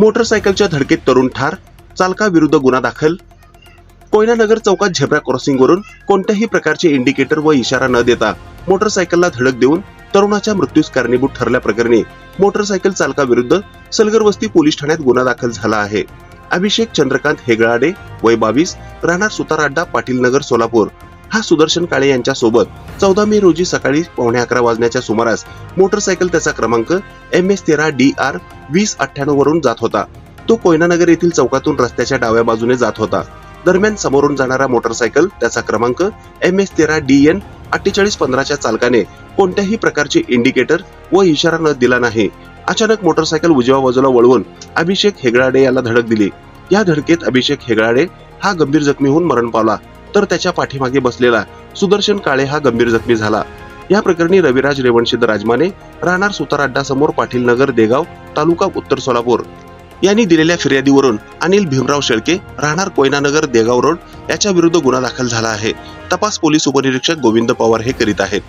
मोटरसायकलच्या धडकेत तरुण ठार चालकाविरुद्ध गुन्हा दाखल. कोयनानगर चौकात झेब्रा क्रॉसिंगवरून कोणत्याही प्रकारचे इंडिकेटर व इशारा न देता मोटरसायकलला धडक देऊन तरुणाच्या मृत्यूस कारणीभूत ठरल्याप्रकरणी मोटरसायकल चालकाविरुद्ध सलगरवस्ती पोलीस ठाण्यात गुन्हा दाखल झाला आहे. अभिषेक चंद्रकांत हेगळाडे वय बावीस राहणार सुताराड्डा पाटील नगर सोलापूर. हा सुदर्शन काळे यांच्या सोबत चौदा मे रोजी सकाळी पावणे अकरा वाजण्याच्या सुमारास मोटरसायकल त्याचा क्रमांक एम एस तेरा डी आर वीस अठ्ठ्याण्णव वरून जात होता. तो कोयनानगर येथील चौकातून रस्त्याच्या डाव्या बाजूने जात होता. दरम्यान समोरून जाणारा मोटरसायकल त्याचा क्रमांक एम एस तेरा डी एन अठ्ठेचाळीस पंधराच्या चालकाने कोणत्याही प्रकारचे इंडिकेटर व इशारा न दिला नाही. अचानक मोटरसायकल उजव्या बाजूला वळवून अभिषेक हेगळाडे याला धडक दिली. या धडकेत अभिषेक हेगळाडे हा गंभीर जखमी होऊन मरण पावला. तर त्याच्या पाठीमागे बसलेला सुदर्शन काळे हा गंभीर जखमी झाला. या प्रकरणी रविराज रेवणशिद राजमाने राहणार सुतार समोर पाटील नगर देगाव तालुका उत्तर सोलापूर. यांनी दिलेल्या फिर्यादीवरून अनिल भीमराव शेळके राहणार कोयनानगर देगाव रोड याच्या विरुद्ध गुन्हा दाखल झाला आहे. तपास पोलीस उपनिरीक्षक गोविंद पवार हे करीत आहेत.